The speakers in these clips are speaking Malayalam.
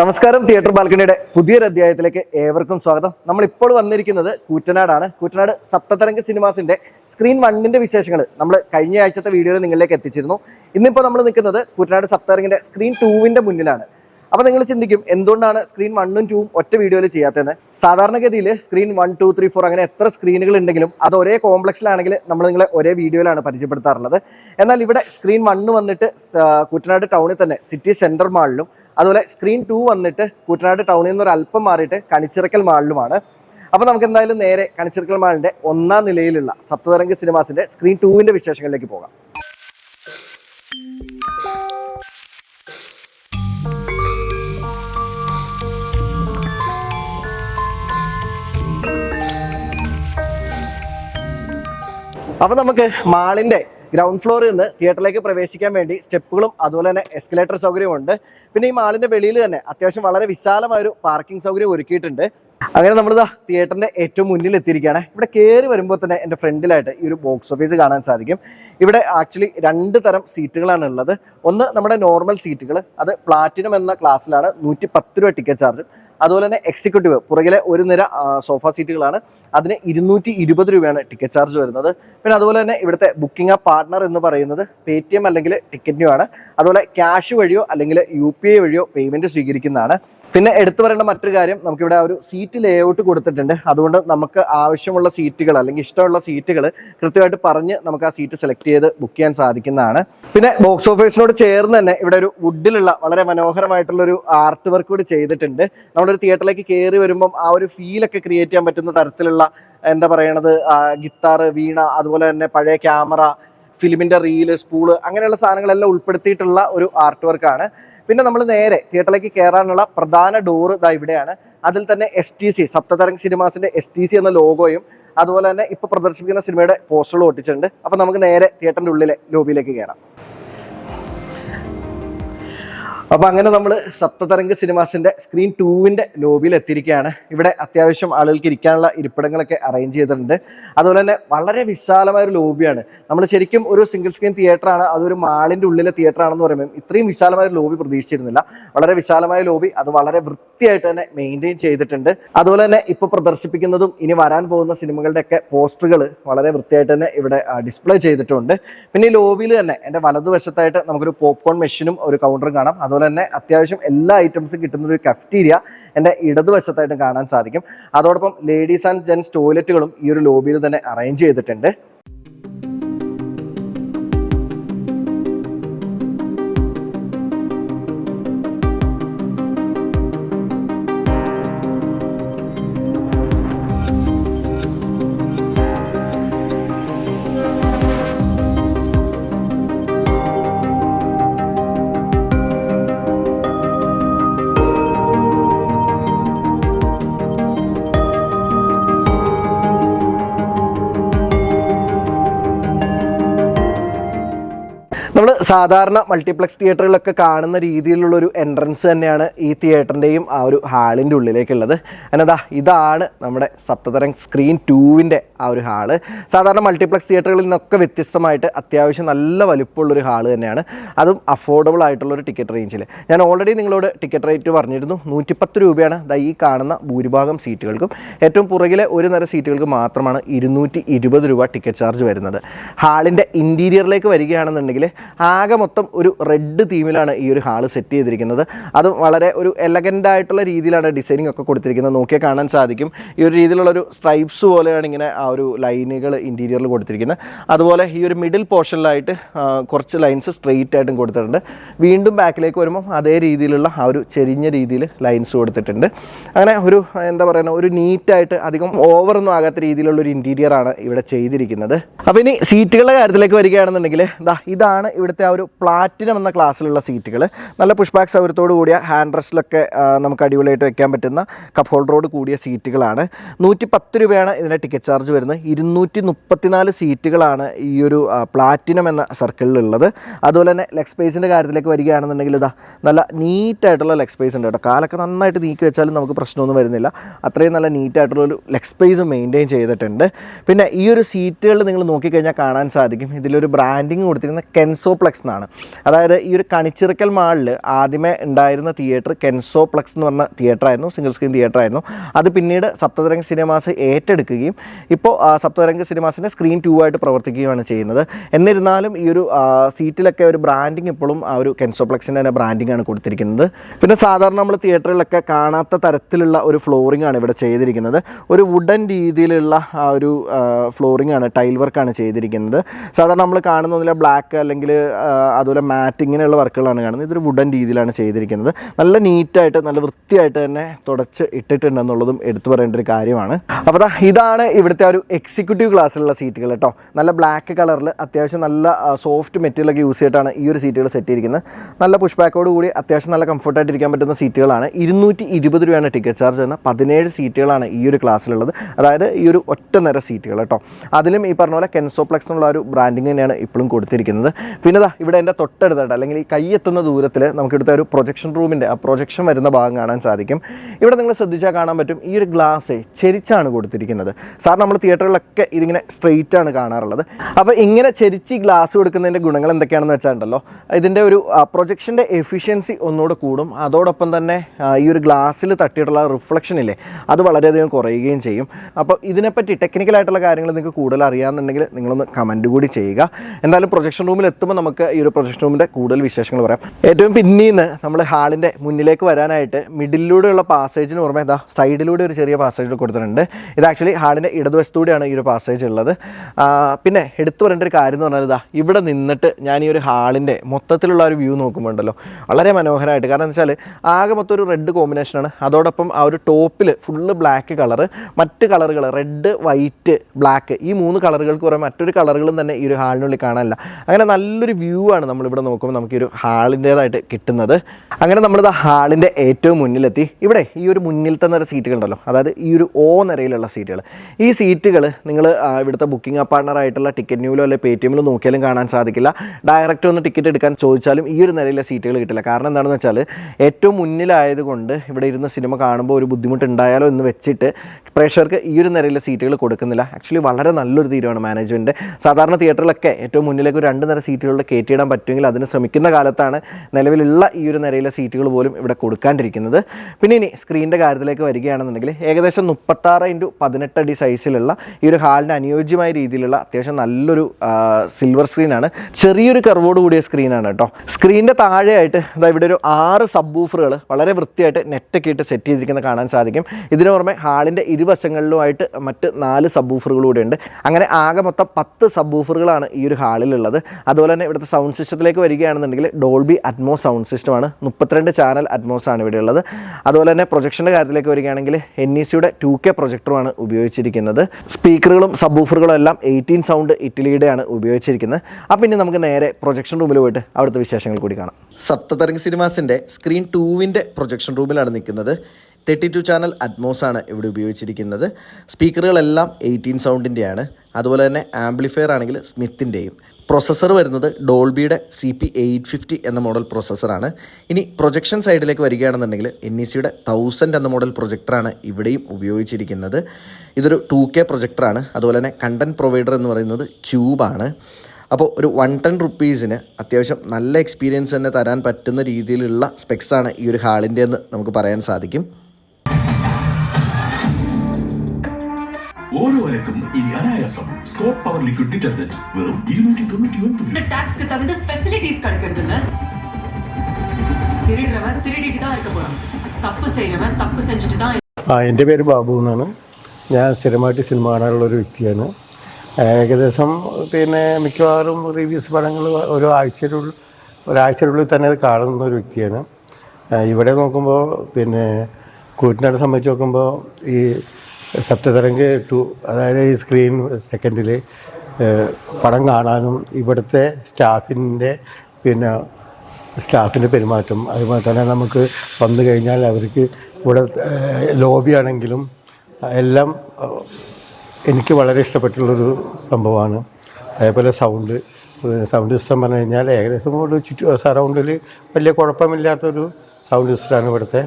നമസ്കാരം തിയേറ്റർ ബാൽക്കണിയുടെ പുതിയൊരു അധ്യായത്തിലേക്ക് ഏവർക്കും സ്വാഗതം. നമ്മൾ ഇപ്പോൾ വന്നിരിക്കുന്നത് കൂറ്റനാടാണ്. കൂറ്റനാട് സപ്തതരംഗ സിനിമാസിന്റെ സ്ക്രീൻ വണ്ണിന്റെ വിശേഷങ്ങൾ നമ്മൾ കഴിഞ്ഞ ആഴ്ചത്തെ വീഡിയോയിൽ നിങ്ങളിലേക്ക് എത്തിച്ചിരുന്നു. ഇന്നിപ്പോൾ നമ്മൾ നിൽക്കുന്നത് കൂറ്റനാട് സപ്തതരംഗിന്റെ സ്ക്രീൻ ടൂവിന്റെ മുന്നിലാണ്. അപ്പൊ നിങ്ങൾ ചിന്തിക്കും എന്തുകൊണ്ടാണ് സ്ക്രീൻ വണ്ണും ടൂവും ഒറ്റ വീഡിയോയിൽ ചെയ്യാത്തതെന്ന്? സാധാരണഗതിയിൽ screen one two three four അങ്ങനെ എത്ര സ്ക്രീനുകൾ ഉണ്ടെങ്കിലും അത് ഒരേ കോംപ്ലക്സിലാണെങ്കിൽ നമ്മൾ നിങ്ങളെ ഒരേ വീഡിയോയിലാണ് പരിചയപ്പെടുത്താറുള്ളത്. എന്നാൽ ഇവിടെ സ്ക്രീൻ വണ്ണ് വന്നിട്ട് കുട്ടനാട് ടൗണിൽ തന്നെ സിറ്റി സെന്റർ മാളിലും അതുപോലെ സ്ക്രീൻ ടു വന്നിട്ട് കുട്ടനാട് ടൗണിൽ നിന്ന് ഒരു അല്പം മാറിയിട്ട് കണിച്ചിറക്കൽ മാളിലുമാണ്. അപ്പോൾ നമുക്ക് എന്തായാലും നേരെ കണിച്ചിറക്കൽ മാളിന്റെ ഒന്നാം നിലയിലുള്ള സപ്തതരംഗ സിനിമാസിന്റെ സ്ക്രീൻ ടൂവിന്റെ വിശേഷങ്ങളിലേക്ക് പോകാം. അപ്പൊ നമുക്ക് മാളിന്റെ ഗ്രൗണ്ട് ഫ്ലോറിൽ നിന്ന് തിയേറ്ററിലേക്ക് പ്രവേശിക്കാൻ വേണ്ടി സ്റ്റെപ്പുകളും അതുപോലെ തന്നെ എസ്കലേറ്റർ സൗകര്യവും ഉണ്ട്. പിന്നെ ഈ മാളിന്റെ വെളിയിൽ തന്നെ അത്യാവശ്യം വളരെ വിശാലമായ ഒരു പാർക്കിംഗ് സൗകര്യം ഒരുക്കിയിട്ടുണ്ട്. അങ്ങനെ നമ്മളിതാ തിയേറ്ററിന്റെ ഏറ്റവും മുന്നിൽ എത്തിയിരിക്കുകയാണ്. ഇവിടെ കയറി വരുമ്പോൾ തന്നെ എന്റെ ഫ്രണ്ടിലായിട്ട് ഈ ഒരു ബോക്സ് ഓഫീസ് കാണാൻ സാധിക്കും. ഇവിടെ ആക്ച്വലി രണ്ട് തരം സീറ്റുകളാണ് ഉള്ളത്. ഒന്ന് നമ്മുടെ നോർമൽ സീറ്റുകൾ അത് പ്ലാറ്റിനം എന്ന ക്ലാസ്സിലാണ് നൂറ്റി പത്ത് രൂപ ടിക്കറ്റ് ചാർജ് അതുപോലെ തന്നെ എക്സിക്യൂട്ടീവ് പുറകിലെ ഒരു നിര സോഫ സീറ്റുകളാണ് അതിന് ഇരുന്നൂറ്റി ഇരുപത് രൂപയാണ് ടിക്കറ്റ് ചാർജ് വരുന്നത്. പിന്നെ അതുപോലെ തന്നെ ഇവിടുത്തെ ബുക്കിംഗ് ആ പാർട്ണർ എന്ന് പറയുന്നത് പേ ടി എം അല്ലെങ്കിൽ ടിക്കറ്റിനുമാണ് അതുപോലെ ക്യാഷ് വഴിയോ അല്ലെങ്കിൽ യു പി ഐ വഴിയോ പേയ്മെന്റ് സ്വീകരിക്കുന്നതാണ്. പിന്നെ എടുത്തു പറയേണ്ട മറ്റൊരു കാര്യം നമുക്കിവിടെ ഒരു സീറ്റ് ലേഔട്ട് കൊടുത്തിട്ടുണ്ട്. അതുകൊണ്ട് നമുക്ക് ആവശ്യമുള്ള സീറ്റുകൾ അല്ലെങ്കിൽ ഇഷ്ടമുള്ള സീറ്റുകൾ കൃത്യമായിട്ട് പറഞ്ഞ് നമുക്ക് ആ സീറ്റ് സെലക്ട് ചെയ്ത് ബുക്ക് ചെയ്യാൻ സാധിക്കുന്നതാണ്. പിന്നെ ബോക്സ് ഓഫീസിനോട് ചേർന്ന് തന്നെ ഇവിടെ ഒരു വുഡിലുള്ള വളരെ മനോഹരമായിട്ടുള്ള ഒരു ആർട്ട് വർക്ക് കൂടി ചെയ്തിട്ടുണ്ട്. നമ്മളൊരു തിയേറ്ററിലേക്ക് കയറി വരുമ്പം ആ ഒരു ഫീലൊക്കെ ക്രിയേറ്റ് ചെയ്യാൻ പറ്റുന്ന തരത്തിലുള്ള എന്താ പറയണത് ഗിത്താറ് വീണ അതുപോലെ തന്നെ പഴയ ക്യാമറ ഫിലിമിന്റെ റീൽ സ്പൂൾ അങ്ങനെയുള്ള സാധനങ്ങളെല്ലാം ഉൾപ്പെടുത്തിയിട്ടുള്ള ഒരു ആർട്ട് വർക്കാണ് പിന്നെ നമ്മൾ നേരെ തിയേറ്ററിലേക്ക് കയറാനുള്ള പ്രധാന ഡോറ് ഇതാ ഇവിടെയാണ്. അതിൽ തന്നെ എസ് ടി സി സപ്തതരംഗ് സിനിമാസിന്റെ എസ് ടി സി എന്ന ലോഗോയും അതുപോലെ തന്നെ ഇപ്പൊ പ്രദർശിപ്പിക്കുന്ന സിനിമയുടെ പോസ്റ്ററുകൾ ഒട്ടിച്ചിട്ടുണ്ട്. അപ്പൊ നമുക്ക് നേരെ തിയേറ്ററിന്റെ ഉള്ളിലെ ലോബിയിലേക്ക് കയറാം അപ്പൊ അങ്ങനെ നമ്മൾ സപ്തതരംഗ സിനിമാസിന്റെ സ്ക്രീൻ ടൂവിന്റെ ലോബിയിൽ എത്തിയിരിക്കുകയാണ്. ഇവിടെ അത്യാവശ്യം ആളുകൾക്ക് ഇരിക്കാനുള്ള ഇരിപ്പിടങ്ങളൊക്കെ അറേഞ്ച് ചെയ്തിട്ടുണ്ട്. അതുപോലെ തന്നെ വളരെ വിശാലമായ ഒരു ലോബിയാണ് നമ്മൾ ശരിക്കും ഒരു സിംഗിൾ സ്ക്രീൻ തിയേറ്റർ ആണ് അതൊരു മാളിന്റെ ഉള്ളിലെ തിയേറ്റർ ആണെന്ന് പറയുമ്പോൾ ഇത്രയും വിശാലമായ ഒരു ലോബി പ്രതീക്ഷിച്ചിരുന്നില്ല. വളരെ വിശാലമായ ലോബി അത് വളരെ വൃത്തിയായിട്ട് തന്നെ മെയിന്റെയിൻ ചെയ്തിട്ടുണ്ട്. അതുപോലെ തന്നെ ഇപ്പോൾ പ്രദർശിപ്പിക്കുന്നതും ഇനി വരാൻ പോകുന്ന സിനിമകളുടെ ഒക്കെ പോസ്റ്ററുകൾ വളരെ വൃത്തിയായിട്ട് തന്നെ ഇവിടെ ഡിസ്പ്ലേ ചെയ്തിട്ടുണ്ട്. പിന്നെ ഈ ലോബിയിൽ തന്നെ എന്റെ വലതുവശത്തായിട്ട് നമുക്കൊരു പോപ്കോൺ മെഷീനും ഒരു കൗണ്ടറും കാണാം. അതുപോലെ തന്നെ അത്യാവശ്യം എല്ലാ ഐറ്റംസും കിട്ടുന്ന ഒരു കഫ്റ്റീരിയ എന്റെ ഇടതുവശത്തായിട്ട് കാണാൻ സാധിക്കും. അതോടൊപ്പം ലേഡീസ് ആൻഡ് ജെൻസ് ടോയ്ലറ്റുകളും ഈ ഒരു ലോബിയിൽ തന്നെ അറേഞ്ച് ചെയ്തിട്ടുണ്ട്. നമ്മൾ സാധാരണ മൾട്ടിപ്ലക്സ് തിയേറ്ററുകളൊക്കെ കാണുന്ന രീതിയിലുള്ള ഒരു എൻട്രൻസ് തന്നെയാണ് ഈ തിയേറ്ററിന്റെയും ആ ഒരു ഹാളിന്റെ ഉള്ളിലേക്കുള്ളത്. അതിനതാ ഇതാണ് നമ്മുടെ സപ്തതരം സ്ക്രീൻ ടൂവിന്റെ ആ ഒരു ഹാൾ സാധാരണ മൾട്ടിപ്ലക്സ് തിയേറ്ററുകളിൽ നിന്നൊക്കെ വ്യത്യസ്തമായിട്ട് അത്യാവശ്യം നല്ല വലിപ്പമുള്ളൊരു ഹാൾ തന്നെയാണ്. അതും അഫോർഡബിൾ ആയിട്ടുള്ളൊരു ടിക്കറ്റ് റേഞ്ചിൽ ഞാൻ ഓൾറെഡി നിങ്ങളോട് ടിക്കറ്റ് റേറ്റ് പറഞ്ഞിരുന്നു. നൂറ്റിപ്പത്ത് രൂപയാണ് ദാ ഈ കാണുന്ന ഭൂരിഭാഗം സീറ്റുകൾക്കും ഏറ്റവും പുറകിലെ ഒരു നിര സീറ്റുകൾക്ക് മാത്രമാണ് ഇരുന്നൂറ്റി രൂപ ടിക്കറ്റ് ചാർജ് വരുന്നത്. ഹാളിന്റെ ഇന്റീരിയറിലേക്ക് വരികയാണെന്നുണ്ടെങ്കിൽ ആകെ മൊത്തം ഒരു റെഡ് തീമിലാണ് ഈ ഒരു ഹാൾ സെറ്റ് ചെയ്തിരിക്കുന്നത്. അത് വളരെ ഒരു എലഗന്റ് ആയിട്ടുള്ള രീതിയിലാണ് ഡിസൈനിങ് ഒക്കെ കൊടുത്തിരിക്കുന്നത്. നോക്കിയാൽ കാണാൻ സാധിക്കും. ഈ ഒരു രീതിയിലുള്ള ഒരു സ്ട്രൈപ്സ് പോലെയാണ് ഇങ്ങനെ ആ ഒരു ലൈനുകൾ ഇന്റീരിയറിൽ കൊടുത്തിരിക്കുന്നത്. അതുപോലെ ഈ ഒരു മിഡിൽ പോർഷനിലായിട്ട് കുറച്ച് ലൈൻസ് സ്ട്രെയിറ്റ് ആയിട്ടും കൊടുത്തിട്ടുണ്ട്. വീണ്ടും ബാക്കിലേക്ക് വരുമ്പോൾ അതേ രീതിയിലുള്ള ആ ഒരു ചെരിഞ്ഞ രീതിയിൽ ലൈൻസ് കൊടുത്തിട്ടുണ്ട്. അങ്ങനെ ഒരു എന്താ പറയുക ഒരു നീറ്റായിട്ട് അധികം ഓവറൊന്നും ആകാത്ത രീതിയിലുള്ള ഒരു ഇന്റീരിയർ ആണ് ഇവിടെ ചെയ്തിരിക്കുന്നത്. അപ്പോൾ ഇനി സീറ്റുകളുടെ കാര്യത്തിലേക്ക് വരികയാണെന്നുണ്ടെങ്കിൽ ഇതാ ഇതാണ് ഇവിടുത്തെ ആ ഒരു പ്ലാറ്റിനം എന്ന ക്ലാസ്സിലുള്ള സീറ്റുകൾ നല്ല പുഷ് ബാക്ക് കൂടിയ ഹാൻഡ് റെസ്റ്റിലൊക്കെ നമുക്ക് അടിപൊളിയായിട്ട് വെക്കാൻ പറ്റുന്ന കപ്പ് ഹോൾഡറോട് കൂടിയ സീറ്റുകളാണ് നൂറ്റി പത്ത് രൂപയാണ് ഇതിന്റെ ടിക്കറ്റ് ചാർജ് വരുന്നത്. ഇരുന്നൂറ്റി മുപ്പത്തിനാല് സീറ്റുകളാണ് ഈ ഒരു പ്ലാറ്റിനം എന്ന സർക്കിളിലുള്ളത് അതുപോലെ തന്നെ ലെഗ് സ്പേസിന്റെ കാര്യത്തിലേക്ക് വരികയാണെന്നുണ്ടെങ്കിൽ ഇതാ നല്ല നീറ്റായിട്ടുള്ള ലെഗ് സ്പേസ് ഉണ്ട് കേട്ടോ. കാലൊക്കെ നന്നായിട്ട് നീക്കി വെച്ചാലും നമുക്ക് പ്രശ്നമൊന്നും വരുന്നില്ല. അത്രയും നല്ല നീറ്റായിട്ടുള്ളൊരു ലെഗ് സ്പേസ് മെയിന്റെയിൻ ചെയ്തിട്ടുണ്ട്. പിന്നെ ഈ ഒരു സീറ്റുകൾ നിങ്ങൾ നോക്കിക്കഴിഞ്ഞാൽ കാണാൻ സാധിക്കും. ഇതിലൊരു ബ്രാൻഡിങ് കൊടുത്തിരുന്ന കെൻസോ കെൻസോപ്ലെക്സ് എന്നാണ്. അതായത് ഈ ഒരു കണിച്ചിറക്കൽ മാളിൽ ആദ്യമേ ഉണ്ടായിരുന്ന തിയേറ്റർ കെൻസോപ്ലെക്സ് എന്ന് പറഞ്ഞ തിയേറ്റർ ആയിരുന്നു സിംഗിൾ സ്ക്രീൻ തിയേറ്റർ ആയിരുന്നു അത് പിന്നീട് സപ്തതരംഗ സിനിമാസ് ഏറ്റെടുക്കുകയും ഇപ്പോൾ സപ്തതരംഗ സിനിമാസിന്റെ സ്ക്രീൻ ടു ആയിട്ട് പ്രവർത്തിക്കുകയാണ് ചെയ്യുന്നത്. എന്നിരുന്നാലും ഈ ഒരു സീറ്റിലൊക്കെ ഒരു ബ്രാൻഡിങ് ഇപ്പോഴും ആ ഒരു കെൻസോപ്ലെക്സിന്റെ തന്നെ ബ്രാൻഡിങ് ആണ് കൊടുത്തിരിക്കുന്നത്. പിന്നെ സാധാരണ നമ്മൾ തിയേറ്ററിലൊക്കെ കാണാത്ത തരത്തിലുള്ള ഒരു ഫ്ലോറിംഗ് ആണ് ഇവിടെ ചെയ്തിരിക്കുന്നത്. ഒരു വുഡൻ രീതിയിലുള്ള ആ ഒരു ഫ്ലോറിംഗ് ആണ് ടൈൽ വർക്കാണ് ചെയ്തിരിക്കുന്നത്. സാധാരണ നമ്മൾ കാണുന്നതിലെ ബ്ലാക്ക് അല്ലെങ്കിൽ അതുപോലെ മാറ്റ് ഇങ്ങനെയുള്ള വർക്കുകളാണ് കാണുന്നത്. ഇതൊരു വുഡൻ രീതിയിലാണ് ചെയ്തിരിക്കുന്നത്. നല്ല നീറ്റായിട്ട് നല്ല വൃത്തിയായിട്ട് തന്നെ തുടച്ച് ഇട്ടിട്ടുണ്ടെന്നുള്ളതും എടുത്തു പറയേണ്ട ഒരു കാര്യമാണ്. അപ്പോൾ അതാ ഇതാണ് ഇവിടുത്തെ ഒരു എക്സിക്യൂട്ടീവ് ക്ലാസ്സിലുള്ള സീറ്റുകൾ കേട്ടോ. നല്ല ബ്ലാക്ക് കളറിൽ അത്യാവശ്യം നല്ല സോഫ്റ്റ് മെറ്റീരിയലൊക്കെ യൂസ് ചെയ്തിട്ടാണ് ഈ ഒരു സീറ്റുകൾ സെറ്റ് ചെയ്തിരിക്കുന്നത്. നല്ല പുഷ് ബാക്കോട് കൂടി അത്യാവശ്യം നല്ല കംഫർട്ടായിട്ട് ഇരിക്കാൻ പറ്റുന്ന സീറ്റുകളാണ് ഇരുന്നൂറ്റി ഇരുപത് രൂപയാണ് ടിക്കറ്റ് ചാർജ് എന്ന പതിനേഴ് സീറ്റുകളാണ് ഈ ഒരു ക്ലാസ്സിലുള്ളത് അതായത് ഈ ഒരു ഒറ്റ നിര സീറ്റുകൾ കേട്ടോ. അതിലും ഈ പറഞ്ഞ പോലെ കെൻസോപ്ലെക്സ് എന്നുള്ള ഒരു ബ്രാൻഡിങ് തന്നെയാണ് ഇപ്പോഴും കൊടുത്തിരിക്കുന്നത്. പിന്നെ ദാ ഇവിടെ എന്റെ തൊട്ടടുത്തായിട്ട് അല്ലെങ്കിൽ ഈ കൈയെത്തുന്ന ദൂരത്തിൽ നമുക്ക് ഇവിടുത്തെ ഒരു പ്രൊജക്ഷൻ റൂമിന്റെ ആ പ്രൊജക്ഷൻ വരുന്ന ഭാഗം കാണാൻ സാധിക്കും. ഇവിടെ നിങ്ങൾ ശ്രദ്ധിച്ചാൽ കാണാൻ പറ്റും ഈ ഒരു ഗ്ലാസ് ചെരിച്ചാണ് കൊടുത്തിരിക്കുന്നത്. സാർ നമ്മൾ തിയേറ്ററുകളൊക്കെ ഇതിങ്ങനെ സ്ട്രെയിറ്റ് ആണ് കാണാറുള്ളത്. അപ്പോൾ ഇങ്ങനെ ചെരിച്ച് ഗ്ലാസ് കൊടുക്കുന്നതിന്റെ ഗുണങ്ങൾ എന്തൊക്കെയാണെന്ന് വെച്ചാലുണ്ടല്ലോ ഇതിന്റെ ഒരു പ്രൊജക്ഷന്റെ എഫിഷ്യൻസി ഒന്നുകൂടെ കൂടും. അതോടൊപ്പം തന്നെ ഈ ഒരു ഗ്ലാസ്സിൽ തട്ടിയിട്ടുള്ള റിഫ്ലക്ഷൻ ഇല്ലേ അത് വളരെയധികം കുറയുകയും ചെയ്യും. അപ്പോൾ ഇതിനെപ്പറ്റി ടെക്നിക്കലായിട്ടുള്ള കാര്യങ്ങൾ നിങ്ങൾക്ക് കൂടുതൽ അറിയാമെന്നുണ്ടെങ്കിൽ നിങ്ങളൊന്ന് കമന്റ് കൂടി ചെയ്യുക. എന്തായാലും പ്രൊജക്ഷൻ റൂമിൽ എത്തുമ്പോൾ നമുക്ക് ഈ ഒരു പ്രൊജക്ഷൻ റൂമിന്റെ കൂടുതൽ വിശേഷങ്ങൾ പറയാം. ഏറ്റവും പിന്നീന്ന് നമ്മൾ ഹാളിന്റെ മുന്നിലേക്ക് വരാനായിട്ട് മിഡിലൂടെയുള്ള പാസേജിന് പുറമെ എന്താ സൈഡിലൂടെ ഒരു ചെറിയ പാസേജ് കൊടുത്തിട്ടുണ്ട്. ഇത് ആക്ച്വലി ഹാളിന്റെ ഇടതുവശത്തൂടെയാണ് ഈ ഒരു പാസേജ് ഉള്ളത്. പിന്നെ എടുത്തു പറയേണ്ട ഒരു കാര്യം എന്ന് പറഞ്ഞാൽ ഇതാ ഇവിടെ നിന്നിട്ട് ഞാൻ ഈ ഒരു ഹാളിന്റെ മൊത്തത്തിലുള്ള ഒരു വ്യൂ നോക്കുമ്പോൾ ഉണ്ടല്ലോ വളരെ മനോഹരമായിട്ട്. കാരണം എന്ന് വെച്ചാൽ ആകെ മൊത്തം ഒരു റെഡ് കോമ്പിനേഷനാണ് അതോടൊപ്പം ആ ഒരു ടോപ്പിൽ ഫുള്ള് ബ്ലാക്ക് കളറ് മറ്റ് കളറുകൾ റെഡ് വൈറ്റ് ബ്ലാക്ക് ഈ മൂന്ന് കളറുകൾക്ക് പുറമെ മറ്റൊരു കളറുകളും തന്നെ ഈ ഒരു ഹാളിനുള്ളിൽ കാണാനില്ല. അങ്ങനെ നല്ലൊരു വ്യൂ ആണ് നമ്മളിവിടെ നോക്കുമ്പോൾ നമുക്ക് ഒരു ഹാളിന്റേതായിട്ട് കിട്ടുന്നത്. അങ്ങനെ നമ്മളിത് ഹാളിന്റെ ഏറ്റവും മുന്നിലെത്തി. ഇവിടെ ഈ ഒരു മുന്നിൽ തന്നെ ഒരു സീറ്റുകൾ ഉണ്ടല്ലോ അതായത് ഈ ഒരു ഓ നിരയിലുള്ള സീറ്റുകൾ ഈ സീറ്റുകൾ നിങ്ങൾ ഇവിടുത്തെ ബുക്കിംഗ് പാർട്ണർ ആയിട്ടുള്ള ടിക്കറ്റ് ന്യൂലോ അല്ലെങ്കിൽ പേ ടി എമ്മിലോ നോക്കിയാലും കാണാൻ സാധിക്കില്ല. ഡയറക്റ്റ് ഒന്ന് ടിക്കറ്റ് എടുക്കാൻ ചോദിച്ചാലും ഈ ഒരു നിരയിലെ സീറ്റുകൾ കിട്ടില്ല. കാരണം എന്താണെന്ന് വെച്ചാൽ ഏറ്റവും മുന്നിലായതുകൊണ്ട് ഇവിടെ ഇരുന്ന് സിനിമ കാണുമ്പോൾ ഒരു ബുദ്ധിമുട്ട് ഉണ്ടായാലോ എന്ന് വെച്ചിട്ട് പ്രേക്ഷകർക്ക് ഈ ഒരു നിരയിലെ സീറ്റുകൾ കൊടുക്കുന്നില്ല. ആക്ച്വലി വളരെ നല്ലൊരു തീരുമാനമാണ് മാനേജ്മെന്റ് സാധാരണ തിയേറ്ററിലൊക്കെ ഏറ്റവും മുന്നിലേക്ക് ഒരു രണ്ട് നിര സീറ്റുകളിൽ കയറ്റിയിടാൻ പറ്റുമെങ്കിൽ അതിന് ശ്രമിക്കുന്ന കാലത്താണ് നിലവിലുള്ള ഈ ഒരു നിരയിലെ സീറ്റുകൾ പോലും ഇവിടെ കൊടുക്കാണ്ടിരിക്കുന്നത്. പിന്നെ ഇനി സ്ക്രീനിന്റെ കാര്യത്തിലേക്ക് വരികയാണെന്നുണ്ടെങ്കിൽ ഏകദേശം മുപ്പത്താറ് ഇന്റു പതിനെട്ട് അടി സൈസിലുള്ള ഈ ഒരു ഹാളിന് അനുയോജ്യമായ രീതിയിലുള്ള അത്യാവശ്യം നല്ലൊരു സിൽവർ സ്ക്രീനാണ്. ചെറിയൊരു കർവോട് കൂടിയ സ്ക്രീനാണ് കേട്ടോ. സ്ക്രീനിന്റെ താഴെയായിട്ട് അതായത് ഇവിടെ ഒരു ആറ് സബ് ബൂഫറുകൾ വളരെ വൃത്തിയായിട്ട് നെറ്റൊക്കെ ഇട്ട് സെറ്റ് ചെയ്തിരിക്കുന്നത് കാണാൻ സാധിക്കും. ഇതിന് പുറമെ ഹാളിന്റെ ഇരുവശങ്ങളിലുമായിട്ട് മറ്റ് നാല് സബ് ബൂഫറുകൾ കൂടെ ഉണ്ട് അങ്ങനെ ആകെ മൊത്തം പത്ത് സബ് ബൂഫറുകളാണ് ഈ ഒരു ഹാളിലുള്ളത്. അതുപോലെ തന്നെ ഇവിടുത്തെ സൗണ്ട് സിസ്റ്റത്തിലേക്ക് വരികയാണെന്നുണ്ടെങ്കിൽ ഡോൾബി അറ്റ്മോസ് സൗണ്ട് സിസ്റ്റമാണ് മുപ്പത്തിരണ്ട് ചാനൽ അറ്റ്മോസ് ആണ് ഇവിടെ ഉള്ളത്. അതുപോലെ തന്നെ പ്രൊജക്ഷന്റെ കാര്യത്തിലേക്ക് വരികയാണെങ്കിൽ എൻ ഇ സിയുടെ ടു കെ പ്രൊജക്ടറുമാണ് ഉപയോഗിച്ചിരിക്കുന്നത്. സ്പീക്കറുകളും സബ് ബൂഫറുകളും എല്ലാം എയ്റ്റീൻ സൗണ്ട് ഇറ്റലിയുടെയാണ് ഉപയോഗിച്ചിരിക്കുന്നത്. അപ്പം ഇനി നമുക്ക് നേരെ പ്രൊജക്ഷൻ റൂമിൽ പോയിട്ട് അവിടുത്തെ വിശേഷങ്ങൾ കൂടി കാണാം. സപ്തതരംഗ് സിനിമാസിന്റെ സ്ക്രീൻ ടൂവിന്റെ പ്രൊജക്ഷൻ റൂമിലാണ് നിൽക്കുന്നത്. തേർട്ടി ടു ചാനൽ അറ്റ്മോസ് ആണ് ഇവിടെ ഉപയോഗിച്ചിരിക്കുന്നത്. സ്പീക്കറുകളെല്ലാം എയ്റ്റീൻ സൗണ്ടിന്റെയാണ് അതുപോലെ തന്നെ ആംപ്ലിഫയർ ആണെങ്കിൽ സ്മിത്തിന്റെയും പ്രൊസസ്സർ വരുന്നത് ഡോൾബിയുടെ സി പി എയ്റ്റ് ഫിഫ്റ്റി എന്ന മോഡൽ പ്രൊസസ്സറാണ് ഇനി പ്രൊജക്ഷൻ സൈഡിലേക്ക് വരികയാണെന്നുണ്ടെങ്കിൽ എൻ ഇ സിയുടെ തൗസൻഡ് എന്ന മോഡൽ പ്രൊജക്ടറാണ് ഇവിടെയും ഉപയോഗിച്ചിരിക്കുന്നത്. ഇതൊരു ടു കെ പ്രൊജക്ടറാണ് അതുപോലെ തന്നെ കണ്ടന്റ് പ്രൊവൈഡർ എന്ന് പറയുന്നത് ക്യൂബാണ് അപ്പോൾ ഒരു വൺ ടെൻ റുപ്പീസിന് അത്യാവശ്യം നല്ല എക്സ്പീരിയൻസ് തന്നെ തരാൻ പറ്റുന്ന രീതിയിലുള്ള സ്പെക്സാണ് ഈ ഒരു ഹാളിന്റെ എന്ന് നമുക്ക് പറയാൻ സാധിക്കും. ഓരോ അലക്കും ഇനി അനായാസം സ്കോട്ട് പവർ ലിക്വിഡ് ഡിറ്റർജന്റ് വെറും ഇരുന്നൂറ്റി തൊണ്ണൂറ്റി ஒன்பது ரூபாய். டாக்ஸ்க்கு தகுந்த ஃபெசிலிட்டிஸ் கிடைக்கிறது இல்ல திருடுறவன் திருடிட்டு தான் இருக்க போறான் தப்பு செய்யறவன் தப்பு செஞ்சுட்டு தான் ആ എൻ്റെ പേര് ബാബു എന്നാണ് ഞാൻ സ്ഥിരമായിട്ട് സിനിമ കാണാറുള്ള ഒരു വ്യക്തിയാണ് ഏകദേശം പിന്നെ മിക്കവാറും റിവ്യൂസ് പടങ്ങൾ ഓരോ ആഴ്ചയിലുള്ള ഒരാഴ്ചയുള്ളിൽ തന്നെ അത് കാണുന്ന ഒരു വ്യക്തിയാണ് ആ, ഇവിടെ നോക്കുമ്പോൾ പിന്നെ കൂറ്റിനാട് സംബന്ധിച്ച് നോക്കുമ്പോൾ ഈ സപ്തതരംഗ് ടു അതായത് ഈ സ്ക്രീൻ സെക്കൻഡിൽ പടം കാണാനും ഇവിടുത്തെ സ്റ്റാഫിന്റെ പിന്നെ സ്റ്റാഫിന്റെ പെരുമാറ്റം. അതുപോലെ തന്നെ നമുക്ക് വന്നു കഴിഞ്ഞാൽ അവർക്ക് ഇവിടെ ലോബി ആണെങ്കിലും എല്ലാം എനിക്ക് വളരെ ഇഷ്ടപ്പെട്ടുള്ളൊരു സംഭവമാണ്. അതേപോലെ സൗണ്ട് സൗണ്ട് സിസ്റ്റം പറഞ്ഞു കഴിഞ്ഞാൽ ഏകദേശം ഒരു ചുറ്റു സറൗണ്ടിൽ വലിയ കുഴപ്പമില്ലാത്തൊരു സൗണ്ട് സിസ്റ്റമാണ് ഇവിടുത്തെ.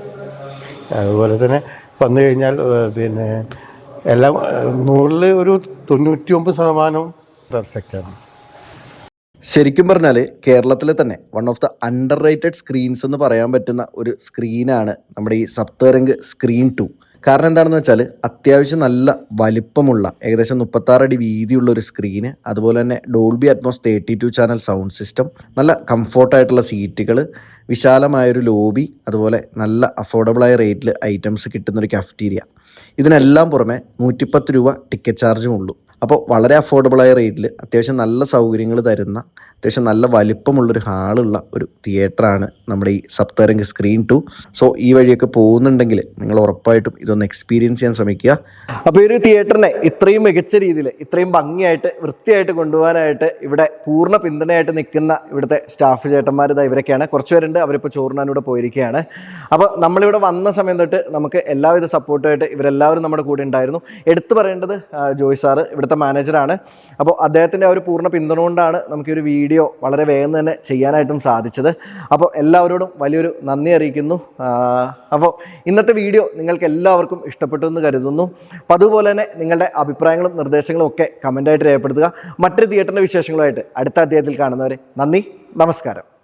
അതുപോലെ തന്നെ വന്നു കഴിഞ്ഞാൽ പിന്നെ എല്ലാം നൂറിൽ ഒരു തൊണ്ണൂറ്റി ഒമ്പത് ശതമാനവും പെർഫെക്റ്റാണ് ശരിക്കും പറഞ്ഞാൽ കേരളത്തിലെ തന്നെ one of the underrated screens എന്ന് പറയാൻ പറ്റുന്ന ഒരു സ്ക്രീനാണ് നമ്മുടെ ഈ സപ്തരംഗ് സ്ക്രീൻ ടു കാരണം എന്താണെന്ന് വെച്ചാൽ അത്യാവശ്യം നല്ല വലിപ്പമുള്ള ഏകദേശം മുപ്പത്താറ് അടി വീതിയുള്ള ഒരു സ്ക്രീന് അതുപോലെ തന്നെ Dolby Atmos thirty two channel sound system നല്ല കംഫോർട്ടായിട്ടുള്ള സീറ്റുകൾ വിശാലമായൊരു ലോബി അതുപോലെ നല്ല അഫോർഡബിളായ റേറ്റിൽ ഐറ്റംസ് കിട്ടുന്നൊരു കഫ്റ്റീരിയ ഇതിനെല്ലാം പുറമെ നൂറ്റിപ്പത്ത് രൂപ ടിക്കറ്റ് ചാർജും ഉള്ളൂ. അപ്പോൾ വളരെ അഫോർഡബിളായ റേറ്റിൽ അത്യാവശ്യം നല്ല സൗകര്യങ്ങൾ തരുന്ന അത്യാവശ്യം നല്ല വലിപ്പമുള്ളൊരു ഹാളുള്ള ഒരു തിയേറ്ററാണ് നമ്മുടെ ഈ സപ്തരംഗ് സ്ക്രീൻ ടു സോ ഈ വഴിയൊക്കെ പോകുന്നുണ്ടെങ്കിൽ നിങ്ങൾ ഉറപ്പായിട്ടും ഇതൊന്ന് എക്സ്പീരിയൻസ് ചെയ്യാൻ ശ്രമിക്കുക. അപ്പോൾ ഈ ഒരു തിയേറ്ററിനെ ഇത്രയും മികച്ച രീതിയിൽ ഇത്രയും ഭംഗിയായിട്ട് വൃത്തിയായിട്ട് കൊണ്ടുപോകാനായിട്ട് ഇവിടെ പൂർണ പിന്തുണയായിട്ട് നിൽക്കുന്ന ഇവിടുത്തെ സ്റ്റാഫ് ചേട്ടന്മാർ ഇതാ ഇവരൊക്കെയാണ്. കുറച്ച് പേരുണ്ട് അവരിപ്പോൾ ചോറിനാനൂടെ പോയിരിക്കുകയാണ്. അപ്പോൾ നമ്മളിവിടെ വന്ന സമയം തൊട്ട് നമുക്ക് എല്ലാവിധ സപ്പോർട്ടുമായിട്ട് ഇവരെല്ലാവരും നമ്മുടെ കൂടെ ഉണ്ടായിരുന്നു. എടുത്തു പറയേണ്ടത് ജോയ് സാറ് ഇവിടുത്തെ മാനേജറാണ് അപ്പോൾ അദ്ദേഹത്തിന്റെ ആ ഒരു പൂർണ പിന്തുണ കൊണ്ടാണ് നമുക്ക് ഒരു വീഡിയോ വളരെ വേഗം തന്നെ ചെയ്യാനായിട്ടും സാധിച്ചത്. അപ്പോൾ എല്ലാവരോടും വലിയൊരു നന്ദി അറിയിക്കുന്നു. അപ്പോൾ ഇന്നത്തെ വീഡിയോ നിങ്ങൾക്ക് എല്ലാവർക്കും ഇഷ്ടപ്പെട്ടു എന്ന് കരുതുന്നു. അപ്പോൾ അതുപോലെ തന്നെ നിങ്ങളുടെ അഭിപ്രായങ്ങളും നിർദ്ദേശങ്ങളും ഒക്കെ കമന്റായിട്ട് രേഖപ്പെടുത്തുക. മറ്റൊരു തിയേറ്ററിന്റെ വിശേഷങ്ങളുമായിട്ട് അടുത്ത അധ്യായത്തിൽ കാണുന്നവരെ നന്ദി. നമസ്കാരം.